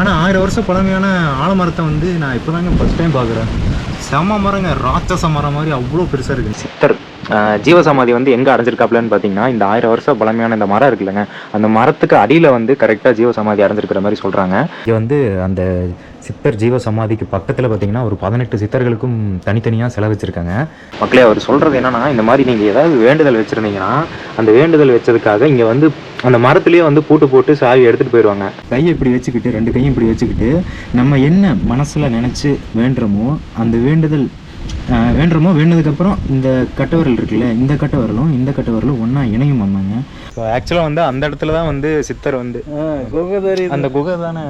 ஆனால் ஆயிரம் வருஷம் பழமையான ஆலமரத்தை வந்து நான் இப்போ தாங்க ஃபஸ்ட் டைம் பார்க்குறேன். செம மரங்க ராட்சச மரம் மாதிரி அவ்வளோ பெருசாக இருக்குது சித்தர் ஜீவசமாதி வந்து எங்கே அடைஞ்சிருக்காப்லன்னு பார்த்தீங்கன்னா இந்த ஆயிரம் வருஷம் பழமையான இந்த மரம் இருக்குல்லங்க. அந்த மரத்துக்கு அடியில் வந்து கரெக்டாக ஜீவசமாதி அடைஞ்சிருக்கிற மாதிரி சொல்கிறாங்க இங்கே வந்து அந்த சித்தர் ஜீவசமாதிக்கு பக்கத்தில் பார்த்தீங்கன்னா ஒரு பதினெட்டு சித்தர்களுக்கும் தனித்தனியாக செலவச்சிருக்காங்க. மக்களே அவர் சொல்கிறது என்னன்னா இந்த மாதிரி நீங்கள் ஏதாவது வேண்டுதல் வச்சுருந்தீங்கன்னா அந்த வேண்டுதல் வச்சதுக்காக இங்கே வந்து அந்த மரத்துலேயே வந்து பூட்டு போட்டு சாவி எடுத்துகிட்டு போயிடுவாங்க கையை இப்படி வச்சுக்கிட்டு ரெண்டு கையும் இப்படி வச்சுக்கிட்டு நம்ம என்ன மனசில் நினச்சி வேண்டுறோமோ அந்த வேண்டுதல் வேண்டுறோமோ வேண்டதுக்கப்புறம் இந்த கட்டவரல் இருக்குல்ல இந்த கட்டவரலும் இந்த கட்டவரலும் ஒன்றா இணையும் வந்தாங்க ஸோ ஆக்சுவலாக வந்து அந்த இடத்துல தான் வந்து சித்தர் வந்து குகதரி அந்த குகை தானே?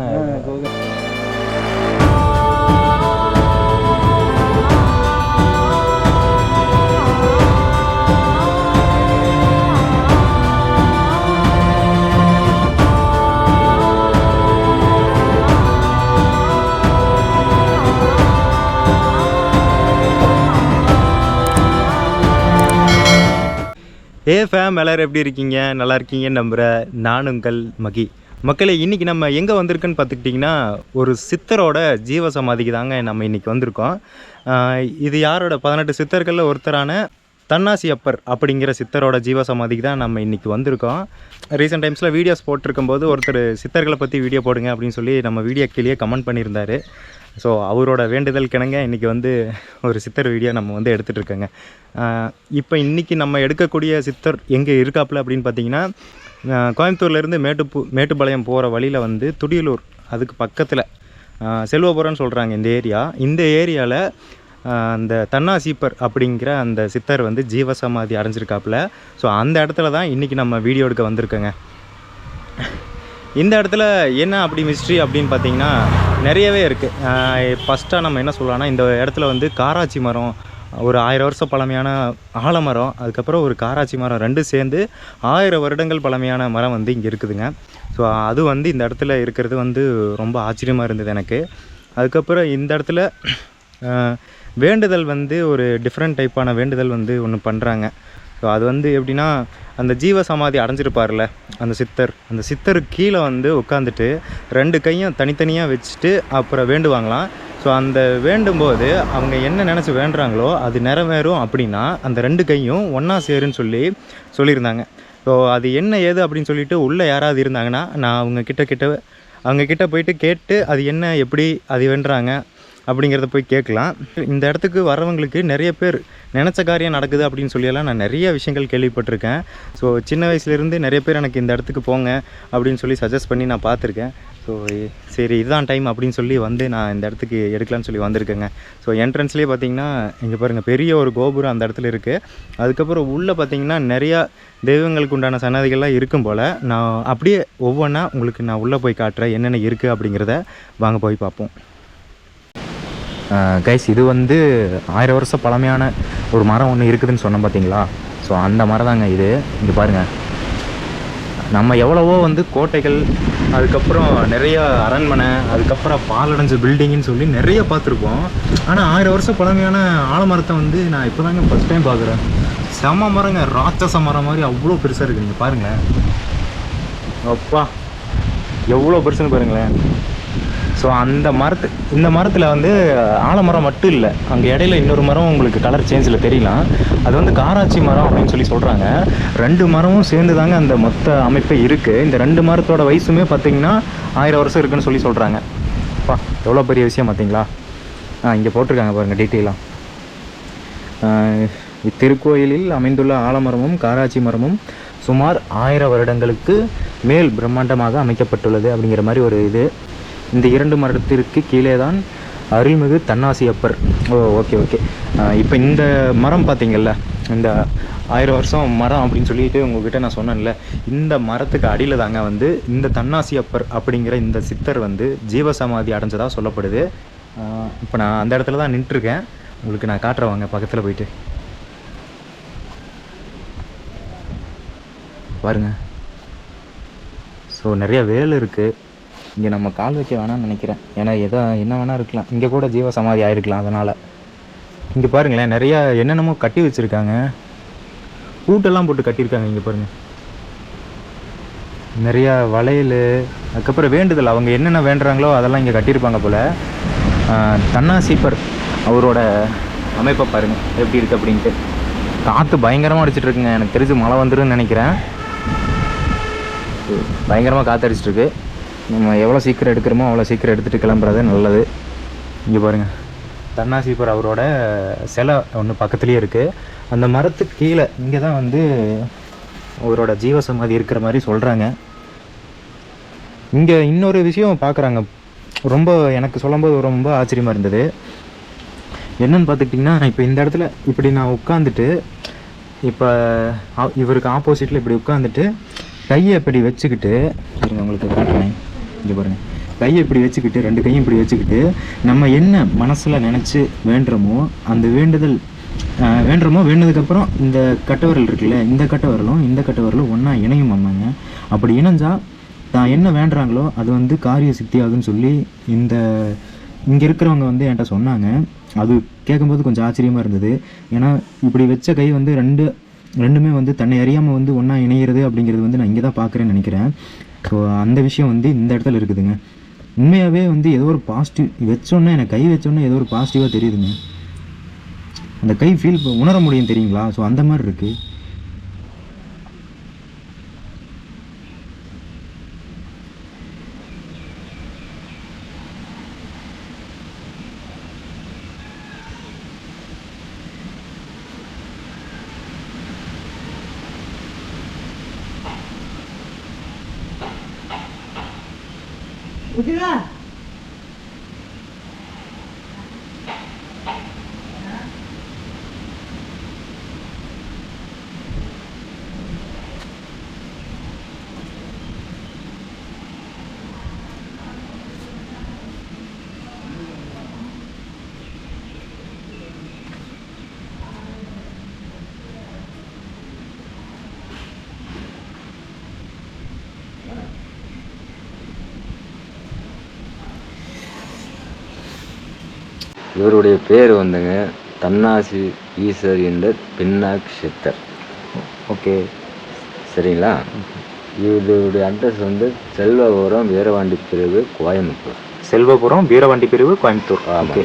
ஏ ஃபேம் எல்லோரும் எப்படி இருக்கீங்க? நல்லா இருக்கீங்கன்னு நம்புகிறேன் நான் உங்கள் மகி. மக்களே இன்றைக்கி நம்ம எங்கே வந்திருக்குன்னு பார்த்துக்கிட்டிங்கன்னா ஒரு சித்தரோட ஜீவ சமாதிக்கு தாங்க நம்ம இன்றைக்கி வந்திருக்கோம். இது யாரோட? பதினெட்டு சித்தர்களில் ஒருத்தரான தன்னாசி அப்பர் அப்படிங்கிற சித்தரோட ஜீவ சமாதிக்கு தான் நம்ம இன்றைக்கி வந்திருக்கோம். ரீசெண்ட் டைம்ஸில் வீடியோஸ் போட்டிருக்கும்போது ஒருத்தர் சித்தர்களை பற்றி வீடியோ போடுங்க அப்படின்னு சொல்லி நம்ம வீடியோ கீழே கமெண்ட் பண்ணியிருந்தாரு. ஸோ அவரோட வேண்டுதல் கிணங்க இன்றைக்கி வந்து ஒரு சித்தர் வீடியோ நம்ம வந்து எடுத்துகிட்ருக்கோங்க இப்போ இன்றைக்கி நம்ம எடுக்கக்கூடிய சித்தர் எங்கே இருக்காப்புல அப்படின்னு பார்த்தீங்கன்னா கோயம்புத்தூர்லேருந்து மேட்டுப்பு மேட்டுப்பாளையம் போகிற வழியில் வந்து துடியலூர் அதுக்கு பக்கத்தில் செல்வபுரம்னு சொல்கிறாங்க இந்த ஏரியா. இந்த ஏரியாவில் அந்த தன்னாசீப்பர் அப்படிங்கிற அந்த சித்தர் வந்து ஜீவசமாதி அடைஞ்சிருக்காப்புல. ஸோ அந்த இடத்துல தான் இன்றைக்கி நம்ம வீடியோ எடுக்க வந்திருக்கோங்க. இந்த இடத்துல என்ன அப்படி மிஸ்ட்ரி அப்படின்னு பார்த்தீங்கன்னா நிறையவே இருக்குது ஃபஸ்ட்டாக நம்ம என்ன சொல்லலாம்னா இந்த இடத்துல வந்து காராச்சி மரம் ஒரு ஆயிரம் வருஷம் பழமையான ஆலமரம் அதுக்கப்புறம் ஒரு காராச்சி மரம் ரெண்டும் சேர்ந்து ஆயிரம் வருடங்கள் பழமையான மரம் வந்து இங்கே இருக்குதுங்க. ஸோ அது வந்து இந்த இடத்துல இருக்கிறது வந்து ரொம்ப ஆச்சரியமாக இருந்தது எனக்கு. அதுக்கப்புறம் இந்த இடத்துல வேண்டுதல் வந்து ஒரு டிஃப்ரெண்ட் டைப்பான வேண்டுதல் வந்து ஒன்று பண்ணுறாங்க ஸோ அது வந்து எப்படின்னா அந்த ஜீவ சமாதி அடைஞ்சிருப்பார்ல அந்த சித்தர். அந்த சித்தருக்கு கீழே வந்து உட்காந்துட்டு ரெண்டு கையும் தனித்தனியாக வச்சுட்டு அப்புறம் வேண்டுவாங்களாம். ஸோ அந்த வேண்டும்போது அவங்க என்ன நினச்சி வேண்டுறாங்களோ அது நிறைவேறும் அப்படின்னா அந்த ரெண்டு கையும் ஒன்றா சேருன்னு சொல்லி சொல்லியிருந்தாங்க. ஸோ அது என்ன ஏது அப்படின்னு சொல்லிட்டு உள்ளே யாராவது இருந்தாங்கன்னா நான் அவங்க கிட்ட கிட்ட அவங்க கிட்ட போயிட்டு கேட்டு அது என்ன எப்படி அது வேண்டுறாங்க அப்படிங்கிறத போய் கேட்கலாம். இந்த இடத்துக்கு வரவங்களுக்கு நிறைய பேர் நினச்ச காரியம் நடக்குது அப்படின்னு சொல்லியெல்லாம் நான் நிறைய விஷயங்கள் கேள்விப்பட்டிருக்கேன். ஸோ சின்ன வயசுலேருந்து நிறைய பேர் எனக்கு இந்த இடத்துக்கு போங்க அப்படின்னு சொல்லி சஜஸ்ட் பண்ணி நான் பார்த்துருக்கேன். ஸோ சரி இதுதான் டைம் அப்படின்னு சொல்லி வந்து நான் இந்த இடத்துக்கு எடுக்கலான்னு சொல்லி வந்திருக்கேங்க. ஸோ என்ட்ரன்ஸ்லேயே பார்த்தீங்கன்னா இங்கே பாருங்கள் பெரிய ஒரு கோபுரம் அந்த இடத்துல இருக்குது அதுக்கப்புறம் உள்ளே பார்த்தீங்கன்னா நிறையா தெய்வங்களுக்கு உண்டான சன்னதிகள்லாம் இருக்கும் போல். நான் அப்படியே ஒவ்வொன்றா உங்களுக்கு நான் உள்ளே போய் காட்டுறேன் என்னென்ன இருக்குது அப்படிங்கிறத வாங்க போய் பார்ப்போம். கைஸ் இது வந்து ஆயிரம் வருஷம் பழமையான ஒரு மரம் ஒன்று இருக்குதுன்னு சொன்னோம் பார்த்தீங்களா ஸோ அந்த மரம் தாங்க இது. இங்கே பாருங்கள் நம்ம எவ்வளவோ வந்து கோட்டைகள் அதுக்கப்புறம் நிறைய அரண்மனை அதுக்கப்புறம் பாலடைஞ்ச பில்டிங்னு சொல்லி நிறைய பார்த்துருப்போம். ஆனால் ஆயிரம் வருஷம் பழமையான ஆலமரத்தை வந்து நான் இப்போ தாங்க ஃபஸ்ட் டைம் பார்க்குறேன். செம மரங்க ராட்சச மரம் மாதிரி அவ்வளோ பெருசாக இருக்குது நீங்கள் பாருங்களேன். அப்பா எவ்வளோ பெருசுன்னு பாருங்களேன். ஸோ அந்த மரத்து இந்த மரத்தில் வந்து ஆலமரம் மட்டும் இல்லை. அங்கே இடையில இன்னொரு மரம் உங்களுக்கு கலர் சேஞ்சில் தெரியலாம். அது வந்து காராச்சி மரம் அப்படின்னு சொல்லி சொல்கிறாங்க ரெண்டு மரமும் சேர்ந்து தாங்க அந்த மொத்த அமைப்பே இருக்குது இந்த ரெண்டு மரத்தோட வயசுமே பார்த்தீங்கன்னா ஆயிரம் வருஷம் இருக்குன்னு சொல்லி சொல்கிறாங்க அப்பா எவ்வளோ பெரிய விஷயம் பார்த்தீங்களா? ஆ இங்கே போட்டிருக்காங்க பாருங்கள் டீட்டெயிலாக இத்திருக்கோயிலில் அமைந்துள்ள ஆலமரமும் காராச்சி மரமும் சுமார் ஆயிரம் வருடங்களுக்கு மேல் பிரம்மாண்டமாக அமைக்கப்பட்டுள்ளது அப்படிங்கிற மாதிரி ஒரு இது. இந்த இரண்டு மரத்திற்கு கீழே தான் அருள்மிகு தன்னாசி அப்பர் ஓ ஓகே ஓகே இப்போ இந்த மரம் பார்த்தீங்கல்ல இந்த ஆயிரம் வருஷம் மரம் அப்படின்னு சொல்லிட்டு உங்ககிட்ட நான் சொன்னேன்ல இந்த மரத்துக்கு அடியில் தாங்க வந்து இந்த தன்னாசி அப்பர் அப்படிங்கிற இந்த சித்தர் வந்து ஜீவசமாதி அடைஞ்சதாக சொல்லப்படுது. இப்போ நான் அந்த இடத்துல தான் நின்றுருக்கேன். உங்களுக்கு நான் காட்டுறேன் வாங்க பக்கத்தில் போயிட்டு. பாருங்க. ஸோ நிறைய வேல் இருக்குது இங்கே நம்ம கால் வைக்க வேணாம்னு நினைக்கிறேன். ஏன்னா எதோ என்ன வேணால் இருக்கலாம். இங்கே கூட ஜீவ சமாதி ஆயிருக்கலாம் அதனால். இங்கே பாருங்களேன் நிறையா என்னென்னமோ கட்டி வச்சுருக்காங்க. பூட்டெல்லாம் போட்டு கட்டியிருக்காங்க இங்கே பாருங்கள் நிறையா வளையல் அதுக்கப்புறம் வேண்டுதல். அவங்க என்னென்ன வேண்டுறாங்களோ அதெல்லாம் இங்கே கட்டியிருப்பாங்க போல். தன்னா சீப்பர் அவரோட அமைப்பை பாருங்கள் எப்படி இருக்குது அப்படின்ட்டு. காற்று பயங்கரமாக அடிச்சிட்டு இருக்குங்க. எனக்கு தெரிஞ்சு மழை வந்துருன்னு நினைக்கிறேன். பயங்கரமாக காற்று அடிச்சிட்ருக்கு நம்ம எவ்வளோ சீக்கிரம் எடுக்கிறோமோ அவ்வளோ சீக்கிரம் எடுத்துகிட்டு கிளம்புறது நல்லது. இங்கே பாருங்கள் தன்னாசிப்பர் அவரோட சிலை ஒன்று பக்கத்துலேயே இருக்குது அந்த மரத்துக்கு கீழே இங்கே தான் வந்து அவரோட ஜீவசமாதி இருக்கிற மாதிரி சொல்கிறாங்க இங்கே இன்னொரு விஷயம் பார்க்குறாங்க ரொம்ப எனக்கு சொல்லும்போது ரொம்ப ஆச்சரியமாக இருந்தது. என்னன்னு பார்த்துக்கிட்டிங்கன்னா இப்போ இந்த இடத்துல இப்படி நான் உட்காந்துட்டு இப்போ இவருக்கு ஆப்போசிட்டில் இப்படி உட்காந்துட்டு கையை இப்படி வச்சுக்கிட்டு உங்களுக்கு காட்டுறேன். இங்கே பாருங்கள் கையை இப்படி வச்சுக்கிட்டு ரெண்டு கையும் இப்படி வச்சுக்கிட்டு நம்ம என்ன மனசில் நினச்சி வேண்டுறோமோ அந்த வேண்டுதல் வேண்டுறோமோ வேண்டதுக்கப்புறம் இந்த கட்டவரல் இருக்குல்ல இந்த கட்டவரலும் இந்த கட்டவரலும் ஒன்றா இணையும் அம்மாங்க. அப்படி இணைஞ்சால் தான் என்ன வேண்டுறாங்களோ அது வந்து காரிய சக்தி ஆகுன்னு சொல்லி இந்த இங்கே இருக்கிறவங்க வந்து என்கிட்ட சொன்னாங்க. அது கேட்கும்போது கொஞ்சம் ஆச்சரியமாக இருந்தது. ஏன்னா இப்படி வச்ச கை வந்து ரெண்டு ரெண்டுமே வந்து தன்னை அறியாமல் வந்து ஒன்றா இணைகிறது அப்படிங்கிறது வந்து நான் இங்கே தான் பார்க்குறேன்னு நினைக்கிறேன். ஸோ அந்த விஷயம் வந்து இந்த இடத்துல இருக்குதுங்க. உண்மையாகவே வந்து ஏதோ ஒரு பாசிட்டிவ் வச்சோன்னே எனக்கு கை வச்சோன்னே ஏதோ ஒரு பாசிட்டிவாக தெரியுதுங்க. அந்த கை ஃபீல் உணர முடியும் தெரியுங்களா? ஸோ அந்த மாதிரி இருக்குது இவருடைய பேர் வந்துங்க தன்னாசி ஈசர் என்ற பின்னாக் சித்தர் ஓகே சரிங்களா? இவருடைய அட்ரஸ் வந்து செல்வபுரம் வீரவாண்டி பிரிவு கோயம்புத்தூர். செல்வபுரம் வீரவண்டி பிரிவு கோயம்புத்தூர். ஓகே.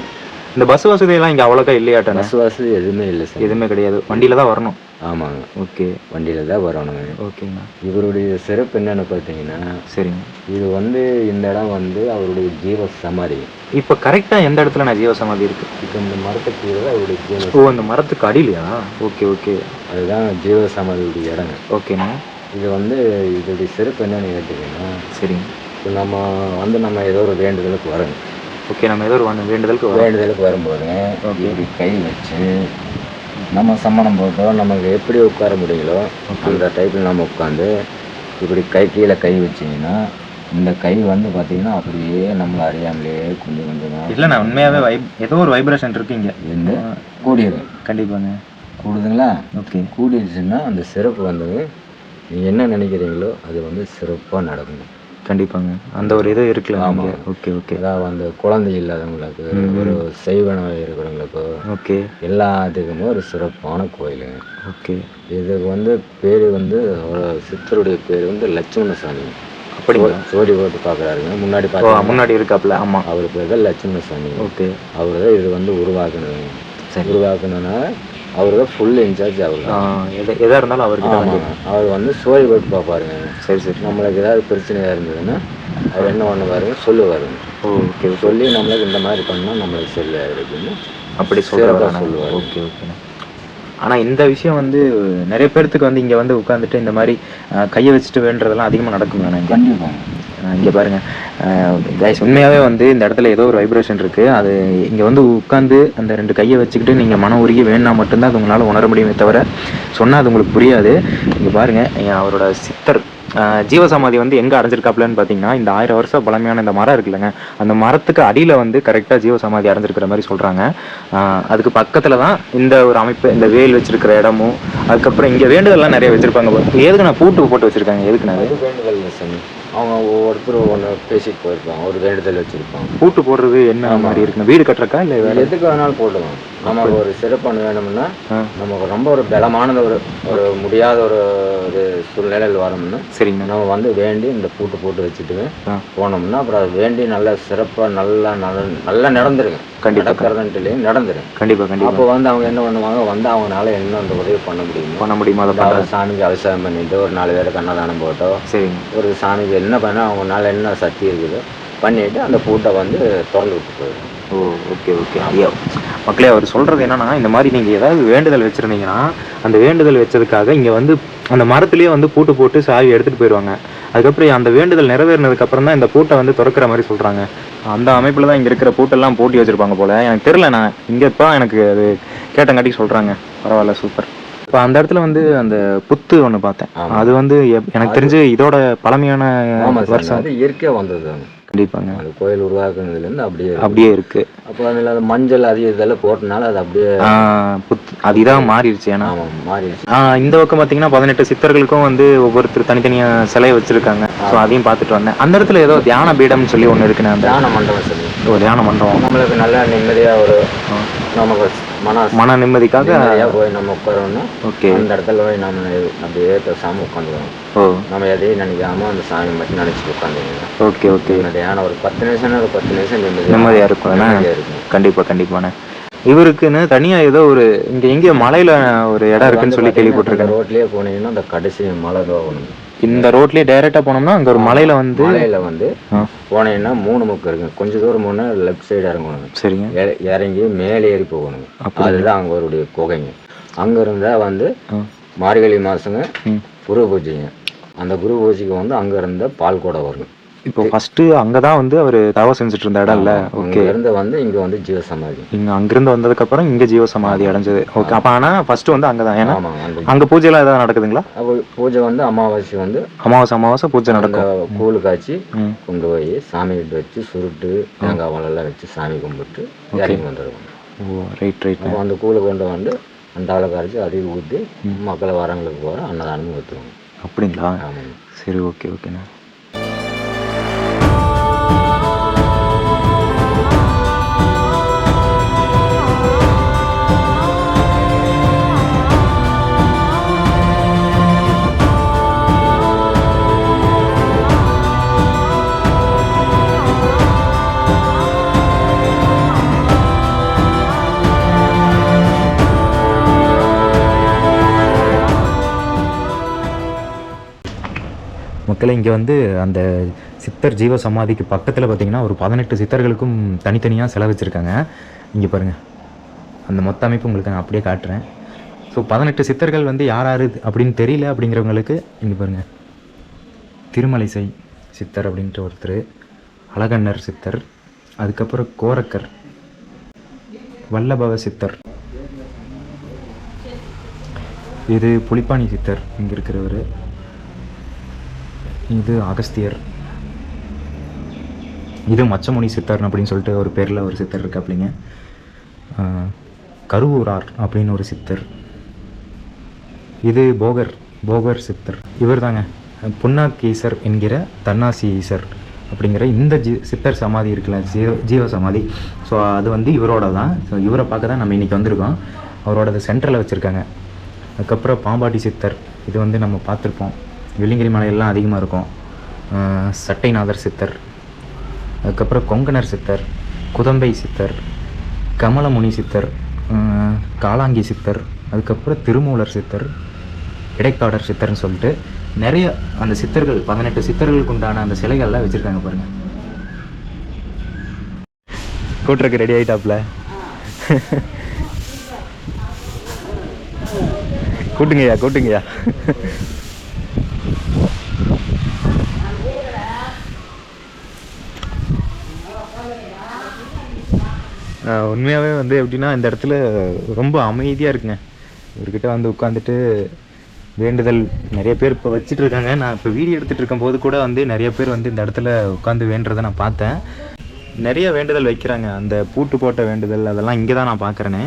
இந்த பஸ் வசதியெல்லாம் இங்கே அவ்வளோக்கா இல்லையாட்டானே பஸ் வசதி எதுவுமே இல்லை சார். எதுவுமே கிடையாது. வண்டியில் தான் வரணும். ஆமாங்க. ஓகே. வண்டியில் தான் வரணுங்க. ஓகேங்கண்ணா இவருடைய சிறப்பு என்னன்னு பார்த்தீங்கன்னா சரிங்க. இது வந்து இந்த இடம் வந்து அவருடைய ஜீவ சமாதி. இப்போ கரெக்டாக எந்த இடத்துல நான் ஜீவசமாதி இருக்கு? இப்போ இந்த மரத்துக்கு கீழே தான் அவருடைய ஜீவ ஓ அந்த மரத்துக்கு அடியிலையா? Okay okay. அதுதான் ஜீவ சமாதியுடைய இடங்க. ஓகேண்ணா இது வந்து இதோடைய சிறப்பு என்னன்னு கேட்டிங்கன்னா சரிங்க இப்போ நம்ம வந்து நம்ம ஏதோ ஒரு வேண்டுதலுக்கு வரோங்க ஓகே நம்ம ஏதோ ஒரு வேண்டுதலுக்கு வேண்டுதலுக்கு வரும்போது. இப்படி கை வச்சு நம்ம சம்மணம் போட்டோம் நமக்கு எப்படி உட்கார முடியுங்களோ அந்த டைப்பில் நம்ம உட்காந்து இப்படி கை கீழே கை வச்சிங்கன்னா இந்த கை வந்து பார்த்தீங்கன்னா அப்படியே நம்மளை அறியாமலேயே கொஞ்சம் கொஞ்சமாக இல்லைண்ணா உண்மையாகவே வைப் ஏதோ ஒரு வைப்ரேஷன் இருக்கு இங்கே இருந்து கூடிடும் கண்டிப்பாங்க. கூடுதுங்களா? ஓகே. கூடிடுச்சுன்னா அந்த சிறப்பு வந்து நீங்கள் என்ன நினைக்கிறீங்களோ அது வந்து சிறப்பாக நடக்கும். கண்டிப்பாங்க. அந்த ஒரு இது இருக்குல்ல ஆமா. இங்கே ஓகே ஓகே. அதாவது அந்த குழந்தை இல்லாதவங்களுக்கு ஒரு நோய் இருக்கிறவங்களுக்கு ஓகே. எல்லாத்துக்குமே ஒரு சிறப்பான கோயிலுங்க. ஓகே. இதுக்கு வந்து பேர் வந்து அவரோட சித்தருடைய பேர் வந்து லட்சுமண சாமி. அப்படிங்களா சோடி போட்டு பார்க்குறாருங்க முன்னாடி பார்த்து முன்னாடி இருக்காப்புல ஆமாம் அவர் பேர் தான் லட்சுமண சாமி. ஓகே. அவர் தான் இது வந்து உருவாக்குனது. சரி. உருவாக்குனதுனால அவர் தான் ஃபுல் இன்சார்ஜ் அவர் எதாக இருந்தாலும் ஆமாங்க அவர் வந்து சோடி போட்டு பார்ப்பாருங்க சரி சரி. நம்மளுக்கு ஏதாவது பிரச்சனையாக இருந்ததுன்னா அவர் என்ன பண்ணுவாருங்க சொல்லுவாருங்க ஓகே சொல்லி நம்மளுக்கு இந்த மாதிரி பண்ணால் நம்மளுக்கு சரியாக இருக்குன்னு அப்படி சொல்கிறாங்க சொல்லுவாரு. ஓகே ஓகேண்ணா. ஆனால் இந்த விஷயம் வந்து நிறைய பேர்த்துக்கு வந்து இங்கே வந்து உட்காந்துட்டு இந்த மாதிரி கையை வச்சுட்டு வேண்டுறதெல்லாம் அதிகமாக நடக்குங்க இங்கே? கண்டிப்பாங்க இங்கே பாருங்க. கைஸ் உண்மையாகவே வந்து இந்த இடத்துல ஏதோ ஒரு வைப்ரேஷன் இருக்குது அது இங்கே வந்து உட்காந்து அந்த ரெண்டு கையை வச்சுக்கிட்டு நீங்கள் மன உருகி வேணா மட்டும்தான் அது உங்களால் உணர முடியுமே தவிர சொன்னால் அது உங்களுக்கு புரியாது. இங்கே பாருங்க இங்க அவரோட சித்தர் ஜீவசமாதி வந்து எங்கே அடைஞ்சிருக்காப்லன்னு பார்த்தீங்கன்னா இந்த ஆயிரம் வருஷம் பழமையான இந்த மரம் இருக்குல்லங்க அந்த மரத்துக்கு அடியில் வந்து கரெக்டாக ஜீவசமாதி அடைஞ்சிருக்கிற மாதிரி சொல்கிறாங்க அதுக்கு பக்கத்தில் தான் இந்த ஒரு அமைப்பு இந்த வேல் வச்சிருக்கிற இடமும் அதுக்கப்புறம் இங்கே வேண்டுதல்லாம் நிறைய வச்சுருப்பாங்க. எதுக்கு நான் பூட்டு போட்டு வச்சுருக்காங்க எதுக்கு நான் வேண்டுதல் சாமி அவங்க ஒவ்வொருத்தரும் ஒன்று பேசிட்டு போயிருப்பாங்க. ஒரு வேண்டுதல் வச்சுருப்பாங்க. பூட்டு போடுறது என்ன மாதிரி இருக்குங்க வீடு கட்டுறக்கா இல்லை வேற? எதுக்கு வேணாலும் போடலாம் நமக்கு ஒரு சிறப்பான வேணும்னா. நமக்கு ரொம்ப ஒரு பலமானது ஒரு ஒரு முடியாத ஒரு ஒரு சூழ்நிலையில் வரோம்னா சரிங்கண்ணா நம்ம வந்து வேண்டி இந்த பூட்டு போட்டு வச்சுட்டு. போனோம்னா அப்புறம் அது வேண்டி நல்லா சிறப்பாக நல்லா நல்லா நடந்துருங்க. கண்டிப்பா. நடக்கிறதுன்ட்டுலேயும் நடந்துருங்க. கண்டிப்பாக கண்டிப்பாக அப்போ வந்து அவங்க என்ன பண்ணுவாங்க? வந்து அவங்களால என்ன அந்த உதவி பண்ண முடியுமோ பண்ண முடியுமா அதை சாமிக்கு அபிஷேகம் பண்ணிட்டு ஒரு நாலு பேருக்கு அன்னதானம் போட்டோ சரிங்க. ஒரு சாமிக்கு என்ன பண்ண அவங்களால என்ன சக்தி இருக்குதோ பண்ணிட்டு அந்த பூட்டை வந்து திறந்து விட்டு போயிடும். Oh okay okay. ஐயா மக்களே அவர் சொல்கிறது என்னன்னா இந்த மாதிரி நீங்கள் ஏதாவது வேண்டுதல் வச்சுருந்தீங்கன்னா அந்த வேண்டுதல் வச்சதுக்காக இங்கே வந்து அந்த மரத்துலேயே வந்து பூட்டு போட்டு சாவி எடுத்துகிட்டு போயிடுவாங்க அதுக்கப்புறம் அந்த வேண்டுதல் நிறைவேறினதுக்கப்புறம் தான் இந்த பூட்டை வந்து திறக்கிற மாதிரி சொல்கிறாங்க அந்த அமைப்பில் தான் இங்கே இருக்கிற பூட்டெல்லாம் பூட்டி வச்சுருப்பாங்க போல். எனக்கு தெரில நான் இங்கே இப்போ எனக்கு அது கேட்டங்காட்டி சொல்கிறாங்க பரவாயில்ல சூப்பர். இப்போ அந்த இடத்துல வந்து அந்த புத்து ஒன்று பார்த்தேன். அது வந்து எனக்கு தெரிஞ்சு இதோட பழமையான வருஷம். அது இயற்கையாக வந்தது அது. கண்டிப்பாங்க. அந்த கோயில் உருவாக்குனதுலேருந்து அப்படியே. அப்படியே இருக்கு. அப்போ அதில் அந்த மஞ்சள் அதிக இதெல்லாம் போட்டனால அது அப்படியே ஆ, புத் அது இதாக மாறிடுச்சு ஏன்னா. மாறிடுச்சு. இந்த பக்கம் பார்த்தீங்கன்னா பதினெட்டு சித்தர்களுக்கும் வந்து ஒவ்வொருத்தர் தனித்தனியா சிலை வச்சிருக்காங்க. ஸோ அதையும் பார்த்துட்டு வந்தேன். அந்த இடத்துல ஏதோ தியான பீடம்னு சொல்லி ஒன்று இருக்குண்ணே அந்த தியான மண்டபம் சொல்லி ஒரு தியான மண்டபம். நம்மளுக்கு நல்லா நிம்மதியாக ஒரு நமக்கு மன மன நிம்மதிக்காக போய் நம்ம உட்காரணும் ஓகே. அந்த இடத்துல போய் நம்ம அப்படியே பேசாமல் உட்காந்துக்கணும். ஓ. நம்ம எதையும் நினைக்காம அந்த சாமி மட்டும் நினச்சிட்டு உட்காந்துக்கணும். Okay okay. நிம்மதியான ஒரு பத்து நிமிஷம் ஒரு பத்து நிமிஷம் நிம்மதியாக நிம்மதியா இருக்கும் என்ன? நிம்மதியாக இருக்கும் கண்டிப்பா கண்டிப்பாண்ணே இவருக்குன்னு தனியா ஏதோ ஒரு இங்க எங்கேயோ மலையில ஒரு இடம் இருக்குன்னு சொல்லி கேள்விப்பட்டிருக்கேன். ரோட்லயே போனீங்கன்னா அந்த கடைசி மலை தோகணும் இந்த ரோட்லயே டைரக்டா போனோம்னா அங்க ஒரு மலையில வந்து மலையில வந்து ஆ, போனீங்கன்னா மூணு முக்கு இருக்குங்க கொஞ்சம் தூரம் போனால் லெஃப்ட் சைடு இறங்கணுங்க சரிங்க. இற- இறங்கி மேலே ஏறி போகணுங்க அதுதான் அங்கே அவருடைய குகைங்க. அங்கே இருந்தால் வந்து. மார்கழி மாதங்க ம். குரு பூஜைங்க. அந்த குரு பூஜைக்கு வந்து அங்கே இருந்த பால் கூட வருங்க இப்போ ஃபர்ஸ்ட் அங்கதான் வந்து அவர் தவம் செஞ்சுட்டு இருந்த இடம் இல்ல? ஓகே இருந்து வந்து இங்கே வந்து ஜீவசமாதி. இங்க அங்கிருந்து வந்ததுக்கு அப்புறம் இங்க ஜீவ சமாதி அடைஞ்சது. ஓகே அப்ப ஆனா ஃபர்ஸ்ட் வந்து அங்கதான். ஏன்னா அங்க பூஜை எல்லாம் ஏதாவது நடக்குதுங்களா? பூஜை வந்து அமாவாசை வந்து அமாவாசை அமாவாசை பூஜை நடக்கும். கூழ் காய்ச்சி. கொண்டு போய் சாமி கிட்ட வச்சு சுருட்டு தேங்காய் வாழெல்லாம் வச்சு சாமி கும்பிட்டு இறங்கி வந்துடுவோம். ஓ ரைட் ரைட் அந்த கூழை கொண்டு வந்து அந்த ஆளை கரைச்சி அதையும் ஊற்றி மக்களை வரவங்களுக்கு போகிற அன்னதானமும் ஊற்றுவாங்க அப்படிங்களா? சரி ஓகே ஓகேண்ணா மக்களை இங்கே வந்து அந்த சித்தர் ஜீவ சமாதிக்கு பக்கத்தில் பார்த்தீங்கன்னா ஒரு பதினெட்டு சித்தர்களுக்கும் தனித்தனியாக செலவு வச்சுருக்காங்க. இங்கே பாருங்கள் அந்த மொத்த அமைப்பு உங்களுக்கு நான் அப்படியே காட்டுறேன். ஸோ பதினெட்டு சித்தர்கள் வந்து யார் யார் அப்படின்னு தெரியல அப்படிங்கிறவங்களுக்கு இங்கே பாருங்கள் திருமலைசை சித்தர் அப்படின்ட்டு ஒருத்தர் அழகண்ணர் சித்தர் அதுக்கப்புறம் கோரக்கர் வல்லபவ சித்தர். இது புலிப்பாணி சித்தர் இங்கே இருக்கிறவர். இது அகஸ்தியர். இது மச்சமுனி சித்தர் அப்படின்னு சொல்லிட்டு ஒரு பேரில் ஒரு சித்தர் இருக்காப்லிங்க. ஆஹ், கருவூரார் அப்படின்னு ஒரு சித்தர். இது போகர் போகர் சித்தர். இவர் தாங்க புன்னாக்கீசர் என்கிற தன்னாசி ஈசர் அப்படிங்கிற இந்த ஜி சித்தர் சமாதி இருக்குல்ல ஜீவ ஜீவ சமாதி. ஸோ அது வந்து இவரோட தான் ஸோ இவரை பார்க்க தான் நம்ம இன்றைக்கி வந்திருக்கோம். அவரோடது சென்டரில் வச்சுருக்காங்க. அதுக்கப்புறம் பாம்பாட்டி சித்தர். இது வந்து நம்ம பார்த்துருப்போம். வெள்ளிங்கிரி மலையெல்லாம் அதிகமாக இருக்கும். சட்டைநாதர் சித்தர் அதுக்கப்புறம் கொங்கணர் சித்தர் குதம்பை சித்தர் கமலமுனி சித்தர் காலாங்கி சித்தர் அதுக்கப்புறம் திருமூலர் சித்தர் இடைக்காடர் சித்தர்னு சொல்லிட்டு நிறைய அந்த சித்தர்கள் பதினெட்டு சித்தர்களுக்கு உண்டான அந்த சிலைகள்லாம் வச்சுருக்காங்க பாருங்கள் கூட்டுறக்கு ரெடி ஆகிட்டாப்புல கூட்டுங்கய்யா கூட்டுங்கய்யா. உண்மையாகவே வந்து எப்படின்னா இந்த இடத்துல ரொம்ப அமைதியாக இருக்குங்க. இவர்கிட்ட வந்து உட்காந்துட்டு வேண்டுதல் நிறைய பேர் இப்போ வச்சுட்டு இருக்காங்க நான் இப்போ வீடியோ எடுத்துகிட்டு இருக்கும்போது கூட வந்து நிறைய பேர் வந்து இந்த இடத்துல உட்காந்து வேண்டுறதை நான் பார்த்தேன். நிறைய வேண்டுதல் வைக்கிறாங்க. அந்த பூட்டு போட்ட வேண்டுதல் அதெல்லாம் இங்கே தான் நான் பார்க்குறேனே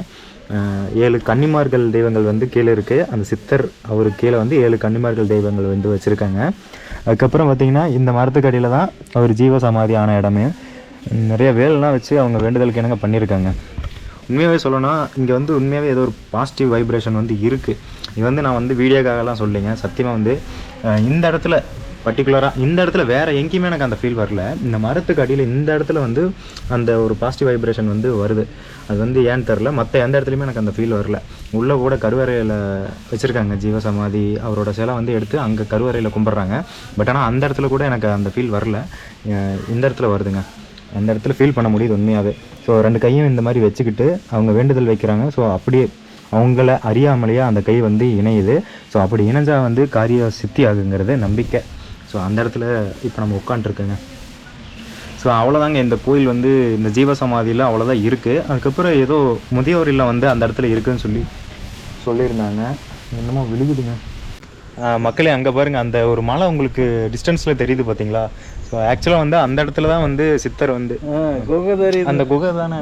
ஏழு கன்னிமார்கள் தெய்வங்கள் வந்து கீழே இருக்குது அந்த சித்தர் அவருக்கு கீழே வந்து ஏழு கன்னிமார்கள் தெய்வங்கள் வந்து வச்சுருக்காங்க. அதுக்கப்புறம் பார்த்திங்கன்னா இந்த மரத்துக்கடியில் தான் அவர் ஜீவ சமாதி ஆன இடமே. நிறைய வேலைலாம் வச்சு அவங்க வேண்டுதலுக்கு என்னங்க பண்ணியிருக்காங்க? உண்மையாகவே சொல்லணும்னா இங்கே வந்து உண்மையாகவே ஏதோ ஒரு பாசிட்டிவ் வைப்ரேஷன் வந்து இருக்குது இது வந்து நான் வந்து வீடியோக்காகலாம் சொல்லிங்க சத்தியமாக வந்து இந்த இடத்துல பர்டிகுலராக இந்த இடத்துல வேறு எங்கேயுமே எனக்கு அந்த ஃபீல் வரல. இந்த மரத்துக்கு அடியில் இந்த இடத்துல வந்து அந்த ஒரு பாசிட்டிவ் வைப்ரேஷன் வந்து வருது. அது வந்து ஏன்னு தெரில மற்ற எந்த இடத்துலையுமே எனக்கு அந்த ஃபீல் வரல. உள்ளே கூட கருவறையில் வச்சுருக்காங்க ஜீவசமாதி. அவரோட சிலை வந்து எடுத்து அங்கே கருவறையில் கும்பிட்றாங்க. பட் ஆனால் அந்த இடத்துல கூட எனக்கு அந்த ஃபீல் வரல. இந்த இடத்துல வருதுங்க. அந்த இடத்துல ஃபீல் பண்ண முடியுது உண்மையாகவே ஸோ ரெண்டு கையும் இந்த மாதிரி வச்சுக்கிட்டு அவங்க வேண்டுதல் வைக்கிறாங்க. ஸோ அப்படியே அவங்கள அறியாமலேயே அந்த கை வந்து இணையுது. ஸோ அப்படி இணைஞ்சால் வந்து காரிய சித்தி ஆகுங்கிறது நம்பிக்கை. ஸோ அந்த இடத்துல இப்போ நம்ம உட்காண்ட்ருக்கோங்க ஸோ அவ்வளோதாங்க இந்த கோயில் வந்து இந்த ஜீவசமாதியில் அவ்வளோதான் இருக்குது அதுக்கப்புறம் ஏதோ முதியோர் இல்லம் வந்து அந்த இடத்துல இருக்குன்னு சொல்லி சொல்லியிருந்தாங்க. என்னமோ விழுகுதுங்க. மக்களே அங்கே பாருங்கள் அந்த ஒரு மலை உங்களுக்கு டிஸ்டன்ஸில் தெரியுது பார்த்தீங்களா ஸோ ஆக்சுவலாக வந்து அந்த இடத்துல தான் வந்து சித்தர் வந்து குகை தெரியுது. அந்த குகை தானே?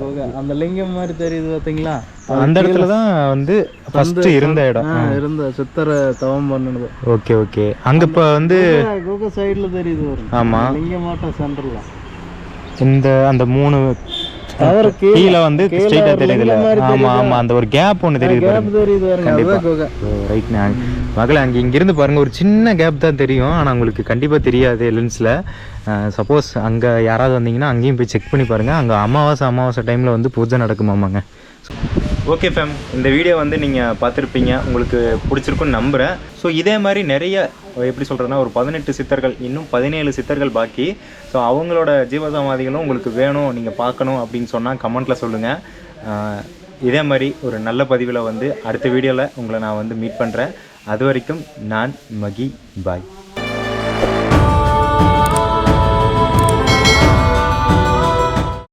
குகை. அந்த லிங்கம் மாதிரி தெரியுது பாத்தீங்களா? அந்த இடத்துல தான் வந்து ஃபஸ்ட்டு இருந்த இடம். இருந்த சித்தரை தவம் பண்ணுனது ஓகே ஓகே. அங்கே இப்போ வந்து குகை சைடுல தெரியுது ஆமா. லிங்கம் மாட்டம் சென்டர்ல இந்த அந்த மூணு கீழே வந்து ஒரு தெரியுதுல ஆமாம் ஆமாம் அந்த ஒரு கேப் ஒன்று தெரியுது குகை. ரைட் நான் மகளே அங்கே இங்கேருந்து பாருங்கள் ஒரு சின்ன கேப் தான் தெரியும். ஆனால் உங்களுக்கு கண்டிப்பாக தெரியாது லென்ஸில் சப்போஸ் அங்கே யாராவது வந்தீங்கன்னா அங்கேயும் போய் செக் பண்ணி பாருங்கள் அங்கே அமாவாசை அமாவாசை டைமில் வந்து பூஜை நடக்குமாமாங்க. ஓகே ஃபேம் இந்த வீடியோ வந்து நீங்கள் பார்த்துருப்பீங்க. உங்களுக்கு பிடிச்சிருக்குன்னு நம்புகிறேன் ஸோ இதே மாதிரி நிறைய எப்படி சொல்கிறேன்னா ஒரு பதினெட்டு சித்தர்கள் இன்னும் பதினேழு சித்தர்கள் பாக்கி. ஸோ அவங்களோட ஜீவசமாதிகளும் உங்களுக்கு வேணும். நீங்கள் பார்க்கணும் அப்படின்னு சொன்னால் கமெண்ட்டில் சொல்லுங்கள் இதே மாதிரி ஒரு நல்ல பதிவில் வந்து அடுத்த வீடியோவில் உங்களை நான் வந்து மீட் பண்ணுறேன் அது வரைக்கும் நான் மகி பாய்.